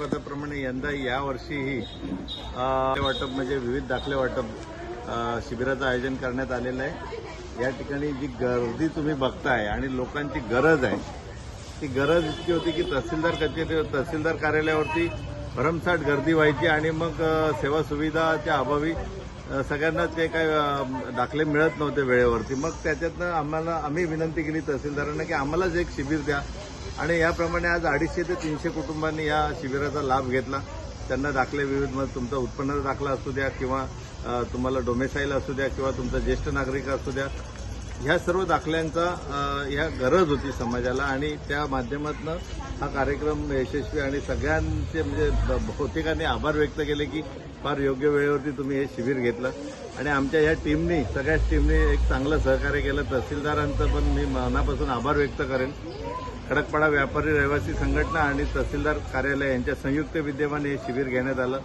त्याप्रमाणे यंदा यावर्षीही वाटप म्हणजे विविध दाखले वाटप शिबिराचं आयोजन करण्यात आलेलं आहे. या ठिकाणी जी गर्दी तुम्ही बघताय आणि लोकांची गरज आहे ती गरज इतकी होती की तहसीलदार कचेरी तहसीलदार कार्यालयावरती भरमसाठ गर्दी व्हायची आणि मग सेवा सुविधाच्या अभावी सगळ्यांनाच काही काही दाखले मिळत नव्हते वेळेवरती. मग त्याच्यातनं आम्हाला आम्ही विनंती केली तहसीलदारांना की आम्हालाच एक शिबिर द्या. आणि याप्रमाणे आज अडीचशे ते तीनशे कुटुंबांनी या शिबिराचा लाभ घेतला. त्यांना दाखले विविध मग तुमचा उत्पन्नाचा दाखला असू द्या किंवा तुम्हाला डोमेसाईल असू द्या किंवा तुमचा ज्येष्ठ नागरिक असू द्या. ह्या सर्व दाखल्यांचा ह्या गरज होती समाजाला आणि त्या माध्यमातून हा कार्यक्रम यशस्वी आणि सगळ्यांचे म्हणजे बहुतेकांनी आभार व्यक्त केले की फार योग्य वेळेवरती तुम्ही हे शिबिर घेतलं. आणि आमच्या ह्या टीमनी सगळ्याच टीमनी एक चांगलं सहकार्य केलं. तहसीलदारांचं पण मी मनापासून आभार व्यक्त करेन. खडकपाडा व्यापारी रहिवासी संघटना आणि तहसीलदार कार्यालय यांच्या संयुक्त विद्यमाने हे शिबिर घेण्यात आलं.